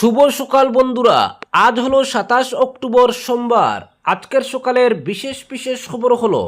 শুভ সকাল বন্ধুরা। আজ হলো সাতাশ অক্টোবর সোমবার। আজকের সকালের বিশেষ বিশেষ খবর হলো,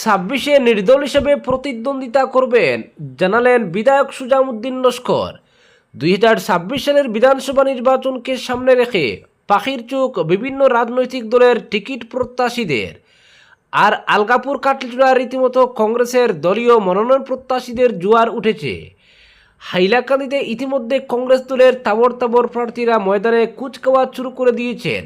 ছাব্বিশে নির্দল হিসেবে প্রতিদ্বন্দ্বিতা করবেন জানালেন বিধায়ক সুজামুদ্দিন লস্কর। দুই হাজার ছাব্বিশ সালের বিধানসভা নির্বাচনকে সামনে রেখে পাখির চোখ বিভিন্ন রাজনৈতিক দলের টিকিট প্রত্যাশীদের। আর আলগাপুর কাটলিচুড়া রীতিমতো কংগ্রেসের দলীয় মনোনয়ন প্রত্যাশীদের জোয়ার উঠেছে। হাইলাকান্দিতে ইতিমধ্যে কংগ্রেস দলের তাবর তাবর প্রার্থীরা ময়দানে কুচকাওয়াজ শুরু করে দিয়েছেন।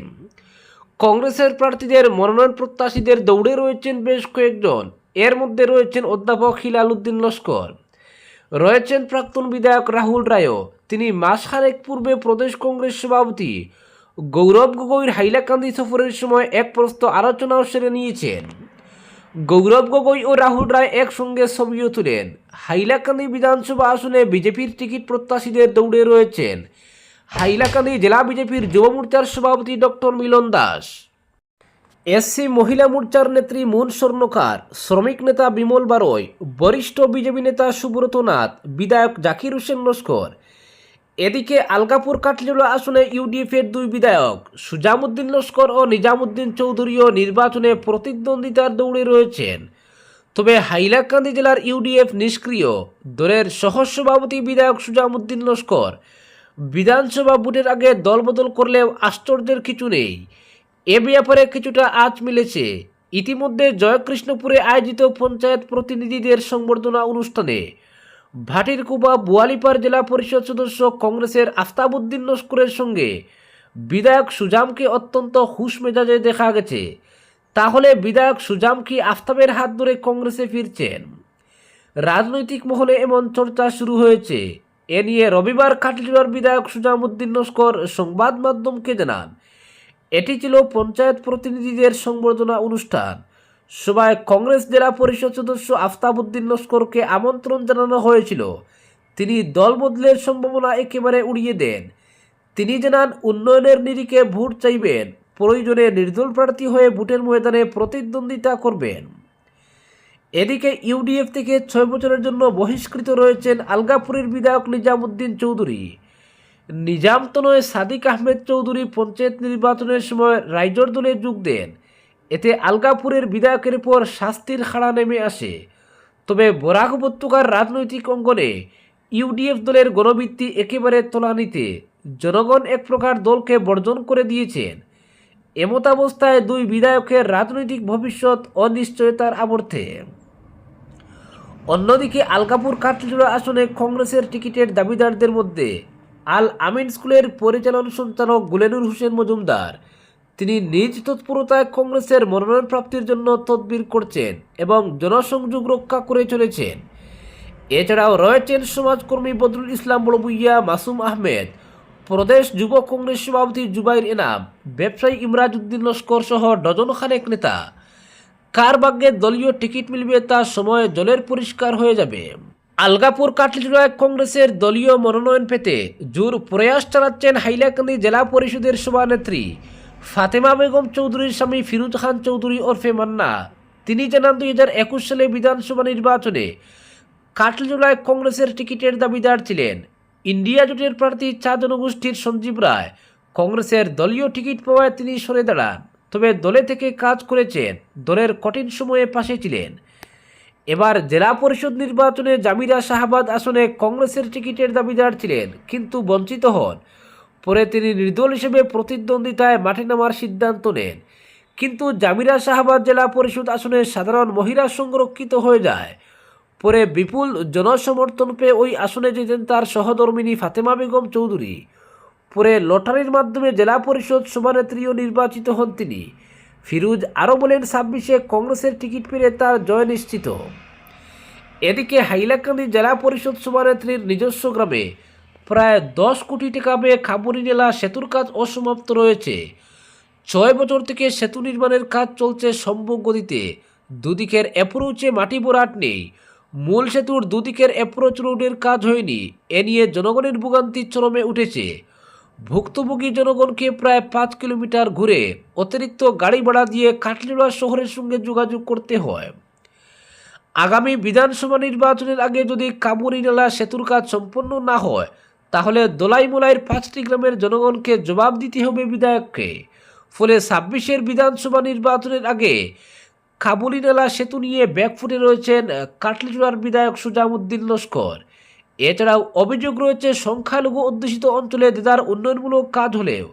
কংগ্রেসের প্রার্থীদের মনোনয়ন প্রত্যাশীদের দৌড়ে রয়েছেন বেশ কয়েকজন। এর মধ্যে রয়েছেন অধ্যাপক হিলাল উদ্দিন লস্কর। রয়েছেন প্রাক্তন বিধায়ক রাহুল রায়ও। তিনি মাসখানেক পূর্বে প্রদেশ কংগ্রেস সভাপতি। গৌরব গগৈর হাইলাকান্দি সফরের সময় এক প্রস্ত আলোচনাও সেরে নিয়েছেন। গৌরব গগৈ ও রাহুল রায় একসঙ্গে ছবিও তুলেন। হাইলাকান্দি বিধানসভা আসনে বিজেপির টিকিট প্রত্যাশীদের দৌড়ে রয়েছেন। হাইলাকান্দি জেলা বিজেপির যুব মোর্চার সভাপতি ডক্টর মিলন দাস। এসসি মহিলা মোর্চার নেত্রী মুন স্বর্ণকার, শ্রমিক নেতা বিমল বারৈ বরিষ্ঠ বিজেপি নেতা সুব্রত নাথ, বিধায়ক জাকির হোসেন লস্কর এদিকে আলগাপুর কাটলিজোড়া আসনে ইউডিএফের দুই বিধায়ক, সুজামুদ্দিন লস্কর ও নিজামুদ্দিন চৌধুরীও নির্বাচনে প্রতিদ্বন্দ্বিতার দৌড়ে রয়েছেন। তবে হাইলাকান্দি জেলার ইউডিএফ নিষ্ক্রিয়, দলের সহসভাপতি বিধায়ক সুজামুদ্দিন লস্কর, বিধানসভা ভোটের আগে দলবদল করলেও আশ্চর্যের কিছু নেই। এ ব্যাপারে কিছুটা আজ মিলেছে। ইতিমধ্যে জয়কৃষ্ণপুরে আয়োজিত পঞ্চায়েত প্রতিনিধিদের সংবর্ধনা অনুষ্ঠানে ভাটিরকুবা বোয়ালিপার জেলা পরিষদ সদস্য কংগ্রেসের আফতাবুদ্দিন নস্করের সঙ্গে বিধায়ক সুজামকে অত্যন্ত হুশ মেজাজে দেখা গেছে। তাহলে বিধায়ক সুজাম কি আফতাবের হাত ধরে কংগ্রেসে ফিরছেন? রাজনৈতিক মহলে এমন চর্চা শুরু হয়েছে। এ নিয়ে রবিবার কাটলিয়ার বিধায়ক সুজামুদ্দিন নস্কর সংবাদ মাধ্যমকে জানান। এটি ছিল পঞ্চায়েত প্রতিনিধিদের সংবর্ধনা অনুষ্ঠান। সভায় কংগ্রেস জেলা পরিষদ সদস্য আফতাবুদ্দিন লস্করকে আমন্ত্রণ জানানো হয়েছিল। তিনি দল বদলের সম্ভাবনা একেবারে উড়িয়ে দেন। তিনি জানান, উন্নয়নের নিরিখে ভোট চাইবেন, প্রয়োজনে নির্দল প্রার্থী হয়ে ভোটের ময়দানে প্রতিদ্বন্দ্বিতা করবেন। এদিকে ইউডিএফ থেকে ছয় বছরের জন্য বহিষ্কৃত রয়েছেন আলগাপুরের বিধায়ক নিজামুদ্দিন চৌধুরী। নিজাম তো সাদিক আহমেদ চৌধুরী পঞ্চায়েত নির্বাচনের সময় রাইজর দলে যোগ দেন। এতে আলগাপুরের বিধায়কের উপর শাস্তির খাড়া নেমে আসে। তবে বরাক উপত্যকার রাজনৈতিক অঙ্গনে ইউডিএফ দলের গণবৃত্তি একেবারে তোলানিতে। জনগণ এক প্রকার দলকে বর্জন করে দিয়েছেন। এমতাবস্থায় দুই বিধায়কের রাজনৈতিক ভবিষ্যৎ অনিশ্চয়তার আবর্তে। অন্যদিকে আলকাপুর কাটলিজোড়া আসনে কংগ্রেসের টিকিটের দাবিদারদের মধ্যে আল আমিন স্কুলের পরিচালন সঞ্চালক গুলেনুর হোসেন মজুমদার তিনি নিজ তৎপরতায় কংগ্রেসের মনোনয়ন প্রাপ্তির জন্য তদবির করছেন এবং জনসংযোগ রক্ষা করে চলেছেন। এছাড়াও রয়েছেন সমাজকর্মী বদরুল ইসলাম বড়বুইয়া, মাসুম আহমেদ, প্রদেশ যুব কংগ্রেস সভাপতি জুবাইর এনাম, ব্যবসায়ী ইমরাজ উদ্দিন লস্কর সহ ডজন খানেক নেতা। কার ভাগ্যে দলীয় টিকিট মিলবে তা সময়ে জলের পরিষ্কার হয়ে যাবে। আলগাপুর কাটলিচুড়ায় কংগ্রেসের দলীয় মনোনয়ন পেতে জোর প্রয়াস চালাচ্ছেন হাইলাকান্দি জেলা পরিষদের সভানেত্রী ফাতেমা বেগম চৌধুরীর স্বামী ফিরুজ খান চৌধুরী ওরফে মান্না। তিনি জানান, দুই হাজার একুশ সালে বিধানসভা নির্বাচনে কাটলিজোড়ায় কংগ্রেসের টিকিটের দাবিদার ছিলেন। ইন্ডিয়া জোটের প্রার্থী চা জনগোষ্ঠীর সঞ্জীব রায়। কংগ্রেসের দলীয় টিকিট পাওয়ায় তিনি সরে দাঁড়ান, তবে দলে থেকে কাজ করেছেন, দলের কঠিন সময়ে পাশে ছিলেন। এবার জেলা পরিষদ নির্বাচনে জামিরা শাহাবাদ আসনে কংগ্রেসের টিকিটের দাবিদার ছিলেন, কিন্তু বঞ্চিত হন। পরে তিনি নির্দল হিসেবে প্রতিদ্বন্দ্বিতায় মাঠে নামার সিদ্ধান্ত নেন। কিন্তু জামিরা শাহাবাদ জেলা পরিষদ আসনে সাধারণ মহিলা সংরক্ষিত হয়ে যায়। পরে বিপুল জনসমর্থন পেয়ে ওই আসনে যেতেন তার সহধর্মিনী ফাতেমা বেগম চৌধুরী। পরে লটারির মাধ্যমে জেলা পরিষদ সভানেত্রীও নির্বাচিত হন তিনি। ফিরুজ আরও বলেন, ছাব্বিশে কংগ্রেসের টিকিট পেলে তার জয় নিশ্চিত। এদিকে হাইলাকান্দি জেলা পরিষদ সভানেত্রীর নিজস্ব গ্রামে প্রায় দশ কোটি টাকা ব্যয়ে খাবুরি জেলা সেতুর কাজ অসমাপ্ত রয়েছে। ছয় বছর থেকে সেতু নির্মাণের কাজ চলছে সম্ভব গতিতে। দুদিকের অ্যাপ্রোচে মাটি ভরাট নেই। মূল সেতুর দুদিকের অ্যাপ্রোচ রোডের কাজ হয়নি। এ নিয়ে জনগণের ভোগান্তি চরমে উঠেছে। ভুক্তভোগী জনগণকে প্রায় পাঁচ কিলোমিটার ঘুরে অতিরিক্ত গাড়ি ভাড়া দিয়ে কাটলিড়া শহরের সঙ্গে যোগাযোগ করতে হয়। আগামী বিধানসভা নির্বাচনের আগে যদি কাবুরি নালা সেতুর কাজ সম্পন্ন না হয় তাহলে দোলাইমোলাইয়ের পাঁচটি গ্রামের জনগণকে জবাব দিতে হবে বিধায়ককে। ফলে ছাব্বিশের বিধানসভা নির্বাচনের আগে কাবুলিনালা সেতু নিয়ে ব্যাকফুটে রয়েছেন কাটলিচুড়ার বিধায়ক সুজামুদ্দিন লস্কর। এছাড়াও অভিযোগ রয়েছে, সংখ্যালঘু অধ্যুষিত অঞ্চলে দেদার উন্নয়নমূলক কাজ হলেও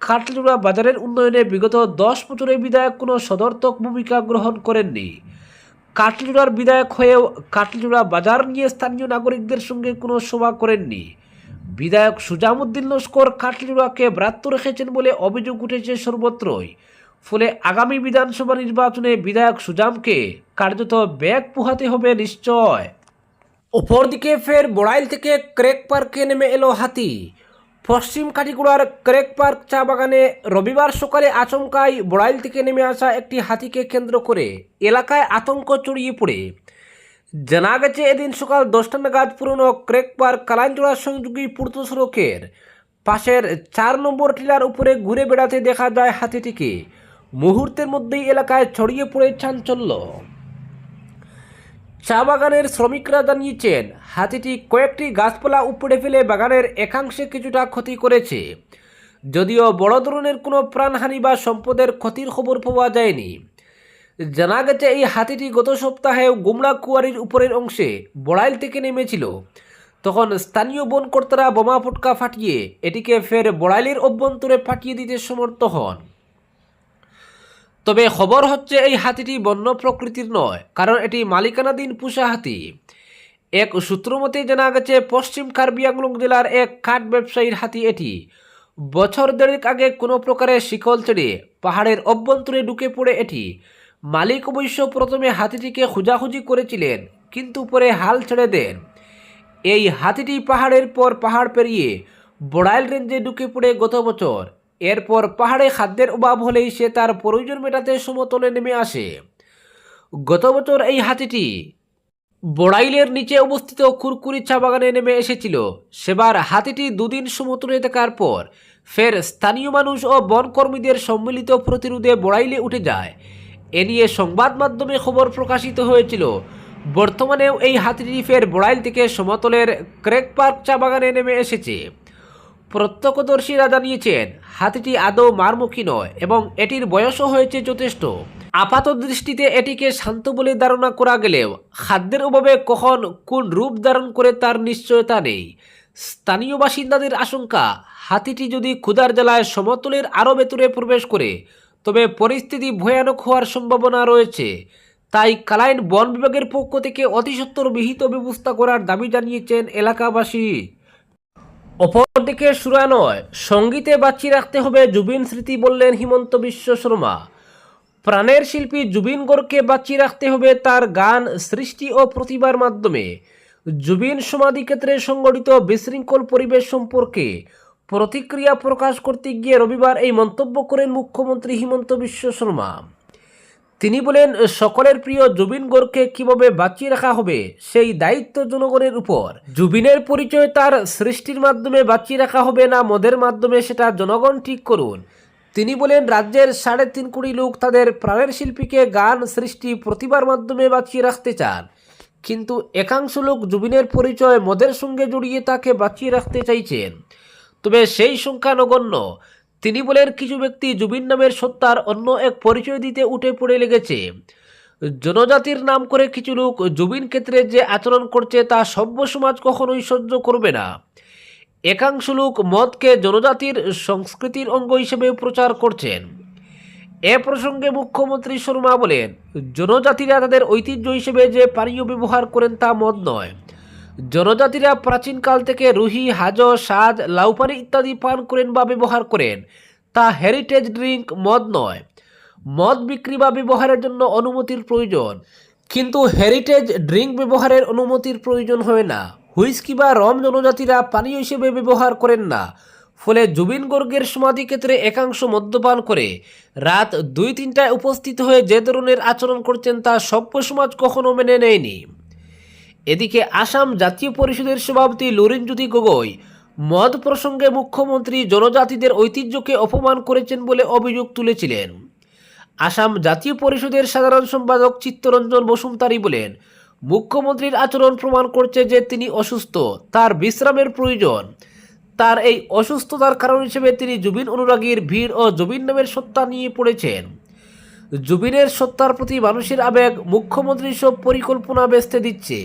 কাটলিচুড়া বাজারের উন্নয়নে বিগত দশ বছরে বিধায়ক কোনো সদর্থক ভূমিকা গ্রহণ করেননি। কাটলিচুড়ার বিধায়ক হয়েও কাটলিচুড়া বাজার নিয়ে স্থানীয় নাগরিকদের সঙ্গে কোনো সভা করেননি। বিধায়ক সুজামুদ্দিন লস্কর কাটলিচুড়াকে ব্রাত্য রেখেছেন বলে অভিযোগ উঠেছে সর্বত্রই। ফলে আগামী বিধানসভা নির্বাচনে বিধায়ক সুজামকে কার্যত ব্যাগ পোহাতে হবে নিশ্চয়। অপরদিকে ফের বড়াইল থেকে ক্রেক পার্কে নেমে এলো হাতি। পশ্চিম কাটিগুড়ার ক্রেক পার্ক চা বাগানে রবিবার সকালে আচমকায় বড়াইল থেকে নেমে আসা একটি হাতিকে কেন্দ্র করে এলাকায় আতঙ্ক ছড়িয়ে পড়ে। জানা গেছে এদিন সকাল দশটা নাগাদ পুরনো ক্রেক পার্ক কালাঞ্জোড়া সংযোগী পূর্ত সড়কের পাশের চার নম্বর টিলার উপরে ঘুরে বেড়াতে দেখা যায় হাতিটিকে। মুহূর্তের মধ্যেই এলাকায় ছড়িয়ে পড়ে চাঞ্চল্য। চা বাগানের শ্রমিকরা জানিয়েছেন, হাতিটি কয়েকটি গাছপালা উপড়ে ফেলে বাগানের একাংশে কিছুটা ক্ষতি করেছে। যদিও বড় ধরনের কোনো প্রাণহানি বা সম্পদের ক্ষতির খবর পাওয়া যায়নি। জানা গেছে, এই হাতিটি গত সপ্তাহে গুমলা কুয়ারির উপরের অংশে বড়াইল থেকে নেমেছিল। তখন স্থানীয় বনকর্তারা বোমা ফুটকা ফাটিয়ে এটিকে ফের বড়াইলের অভ্যন্তরে ফাটিয়ে দিতে সমর্থ হন। তবে খবর হচ্ছে, এই হাতিটি বন্য প্রকৃতির নয়, কারণ এটি মালিকানাধীন পুষা হাতি। এক সূত্র মতে জানা গেছে, পশ্চিম কার্বি আংলং জেলার এক কাঠ ব্যবসায়ীর হাতি এটি বছর দেড়েক আগে কোনো প্রকারে শিকল ছেড়ে পাহাড়ের অভ্যন্তরে ঢুকে পড়ে এটি মালিক অবশ্য প্রথমে হাতিটিকে খোঁজাখুঁজি করেছিলেন, কিন্তু পরে হাল ছেড়ে দেন। এই হাতিটি পাহাড়ের পর পাহাড় পেরিয়ে বড়াইল রেঞ্জে ঢুকে পড়ে গত বছর। এরপর পাহাড়ে খাদ্যের অভাব হলেই সে তার প্রয়োজন মেটাতে সমতলে নেমে আসে। গত বছর এই হাতিটি বড়াইলের নিচে অবস্থিত কুরকুরি চা বাগানে নেমে এসেছিল। সেবার হাতিটি দুদিন সমতলে থাকার পর ফের স্থানীয় মানুষ ও বনকর্মীদের সম্মিলিত প্রতিরোধে বড়াইলে উঠে যায়। এ নিয়ে সংবাদ মাধ্যমে খবর প্রকাশিত হয়েছিল। বর্তমানেও এই হাতিটি ফের বড়াইল থেকে সমতলের ক্রেক পার্ক চা বাগানে নেমে এসেছে। প্রত্যক্ষদর্শীরা জানিয়েছেন, হাতিটি আদৌ মারমুখী নয় এবং এটির বয়সও হয়েছে যথেষ্ট। আপাত দৃষ্টিতে এটিকে শান্ত বলে ধারণা করা গেলেও খাদ্যের অভাবে কখন কোন রূপ ধারণ করে তার নিশ্চয়তা নেই। স্থানীয় বাসিন্দাদের আশঙ্কা, হাতিটি যদি ক্ষুধার জ্বালায় সমতলের আরও ভেতরে প্রবেশ করে তবে পরিস্থিতি ভয়ানক হওয়ার সম্ভাবনা রয়েছে। তাই কালাইন বন বিভাগের পক্ষ থেকে অতিসত্বর বিহিত ব্যবস্থা করার দাবি জানিয়েছেন এলাকাবাসী। অপরদিকে সুরা নয় সঙ্গীতে বাঁচিয়ে রাখতে হবে জুবিন স্মৃতি বললেন হিমন্ত বিশ্ব শর্মা। প্রাণের শিল্পী জুবিন গড়কে বাঁচিয়ে রাখতে হবে তার গান, সৃষ্টি ও প্রতিভার মাধ্যমে। জুবিন সমাধিক্ষেত্রে সংগঠিত বিশৃঙ্খল পরিবেশ সম্পর্কে প্রতিক্রিয়া প্রকাশ করতে গিয়ে রবিবার এই মন্তব্য করেন মুখ্যমন্ত্রী হিমন্ত বিশ্ব শর্মা। তিনি বলেন, সকলের প্রিয় জুবিন গড়কে কীভাবে বাঁচিয়ে রাখা হবে, সেই দায়িত্ব জনগণের উপর। জুবিনের পরিচয় তার সৃষ্টির মাধ্যমে বাঁচিয়ে রাখা হবে না মদের মাধ্যমে সেটা জনগণ ঠিক করুন। তিনি বলেন, রাজ্যের সাড়ে তিন কোটি লোক তাদের প্রাণের শিল্পীকে গান, সৃষ্টি, প্রতিভার মাধ্যমে বাঁচিয়ে রাখতে চান। কিন্তু একাংশ লোক জুবিনের পরিচয় মদের সঙ্গে জড়িয়ে তাকে বাঁচিয়ে রাখতে চাইছেন। তবে সেই সংখ্যা নগণ্য। তিনি বলেন, কিছু ব্যক্তি জুবিন নামের সত্তার অন্য এক পরিচয় দিতে উঠে পড়ে লেগেছে। জনজাতির নাম করে কিছু লোক জুবিন ক্ষেত্রে যে আচরণ করছে তা সভ্য সমাজ কখনোই সহ্য করবে না। একাংশ লোক মদকে জনজাতির সংস্কৃতির অঙ্গ হিসেবে প্রচার করছেন। এ প্রসঙ্গে মুখ্যমন্ত্রী শর্মা বলেন, জনজাতিরা তাদের ঐতিহ্য হিসেবে যে পানীয় ব্যবহার করেন তা মদ নয়। জনজাতিরা প্রাচীনকাল থেকে রুহি, হাজ সাজ লাউপানি ইত্যাদি পান করেন বা ব্যবহার করেন। তা হেরিটেজ ড্রিঙ্ক মদ নয়। মদ বিক্রি বা ব্যবহারের জন্য অনুমতির প্রয়োজন। কিন্তু হেরিটেজ ড্রিঙ্ক ব্যবহারের অনুমতির প্রয়োজন হয় না। হুইস্কি বা রম জনজাতিরা পানীয় হিসেবে ব্যবহার করেন না। ফলে জুবিন গর্গের সমাধিক্ষেত্রে একাংশ মদ্যপান করে। রাত দুই তিনটায় উপস্থিত হয়ে যে ধরনের আচরণ করছেন তা সভ্য সমাজ কখনো মেনে নেয়নি। এদিকে আসাম জাতীয় পরিষদের সভাপতি লুরিনজ্যোতি গগৈ মদ প্রসঙ্গে মুখ্যমন্ত্রী জনজাতিদের ঐতিহ্যকে অপমান করেছেন বলে অভিযোগ তুলেছিলেন। আসাম জাতীয় পরিষদের সাধারণ সম্পাদক চিত্তরঞ্জন বসুমতারি বলেন, মুখ্যমন্ত্রীর আচরণ প্রমাণ করছে যে তিনি অসুস্থ, তার বিশ্রামের প্রয়োজন। তার এই অসুস্থতার কারণ হিসেবে তিনি জুবিন অনুরাগীর ভিড় ও জুবিন নামের সত্তা নিয়ে পড়েছেন। জুবিনের সত্তার প্রতি মানুষের আবেগ মুখ্যমন্ত্রীর সব পরিকল্পনা বেচতে দিচ্ছে।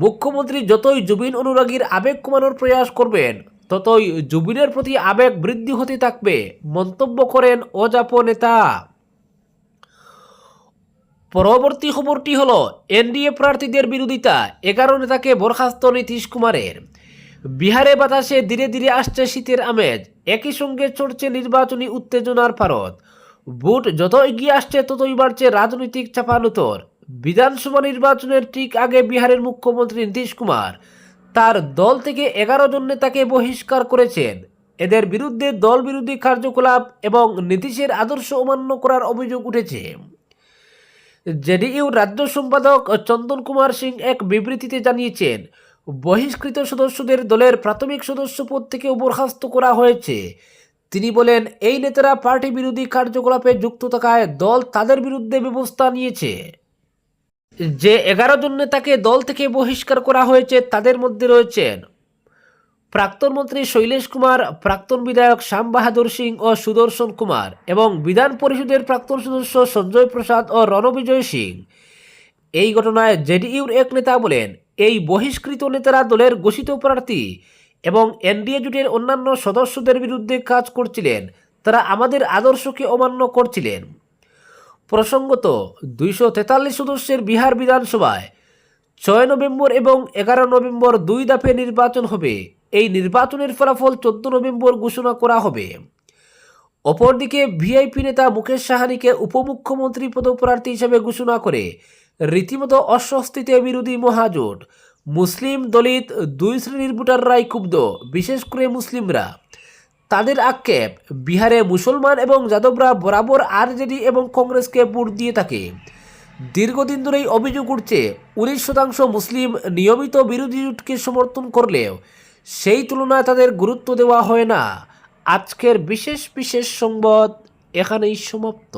মুখ্যমন্ত্রী যতই জুবিন অনুরাগীর আবেগ কমানোর প্রয়াস করবেন, ততই জুবিনের প্রতি আবেগ বৃদ্ধি হতে থাকবে, মন্তব্য করেন অজাপ নেতা। পরবর্তী খবরটি হল, এনডিএ প্রার্থীদের বিরোধিতা, এগারো নেতাকে বরখাস্ত নীতিশ কুমারের। বিহারে বাতাসে ধীরে ধীরে আসছে শীতের আমেজ, একই সঙ্গে চড়ছে নির্বাচনী উত্তেজনার ভারত ভোট যত এগিয়ে আসছে, ততই বাড়ছে রাজনৈতিক চাপানুতর। বিধানসভা নির্বাচনের ঠিক আগে বিহারের মুখ্যমন্ত্রী নীতিশ কুমার তার দল থেকে এগারো জন নেতাকে বহিষ্কার করেছেন। এদের বিরুদ্ধে দল বিরোধী কার্যকলাপ এবং নীতিশের আদর্শ অমান্য করার অভিযোগ উঠেছে। জেডিইউ রাজ্য সম্পাদক চন্দন কুমার সিং এক বিবৃতিতে জানিয়েছেন, বহিষ্কৃত সদস্যদের দলের প্রাথমিক সদস্য পদ থেকেও বরখাস্ত করা হয়েছে। তিনি বলেন, এই নেতারা পার্টি বিরোধী কার্যকলাপে যুক্ত থাকায় দল তাদের বিরুদ্ধে ব্যবস্থা নিয়েছে। যে এগারো জন নেতাকে দল থেকে বহিষ্কার করা হয়েছে, তাদের মধ্যে রয়েছেন প্রাক্তন মন্ত্রী শৈলেশ কুমার, প্রাক্তন বিধায়ক শ্যাম বাহাদুর সিং ও সুদর্শন কুমার এবং বিধান পরিষদের প্রাক্তন সদস্য সঞ্জয় প্রসাদ ও রণবিজয় সিং। এই ঘটনায় জেডিইউর এক নেতা বলেন, এই বহিষ্কৃত নেতারা দলের ঘোষিত প্রার্থী এবং এনডিএ জোটের অন্যান্য সদস্যদের বিরুদ্ধে কাজ করছিলেন। তারা আমাদের আদর্শকে অমান্য করছিলেন। প্রসঙ্গত দুইশো তেতাল্লিশ সদস্যের বিহার বিধানসভায় ছয় নভেম্বর এবং এগারো নভেম্বর দুই দফে নির্বাচন হবে। এই নির্বাচনের ফলাফল চোদ্দ নভেম্বর ঘোষণা করা হবে। অপরদিকে ভিআইপি নেতা মুকেশ সাহানিকে উপমুখ্যমন্ত্রী পদপ্রার্থী হিসেবে ঘোষণা করে রীতিমতো অস্বস্তিতে বিরোধী মহাজোট। মুসলিম দলিত দুই শ্রেণির ভোটাররাই ক্ষুব্ধ, বিশেষ করে মুসলিমরা। তাদের আক্ষেপ, বিহারে মুসলমান এবং যাদবরা বরাবর আরজেডি এবং কংগ্রেসকে ভোট দিয়ে থাকে। দীর্ঘদিন ধরেই অভিযোগ উঠছে, উনিশ শতাংশ মুসলিম নিয়মিত বিরোধী জোটকে সমর্থন করলেও সেই তুলনায় তাদের গুরুত্ব দেওয়া হয় না। আজকের বিশেষ বিশেষ সংবাদ এখানেই সমাপ্ত।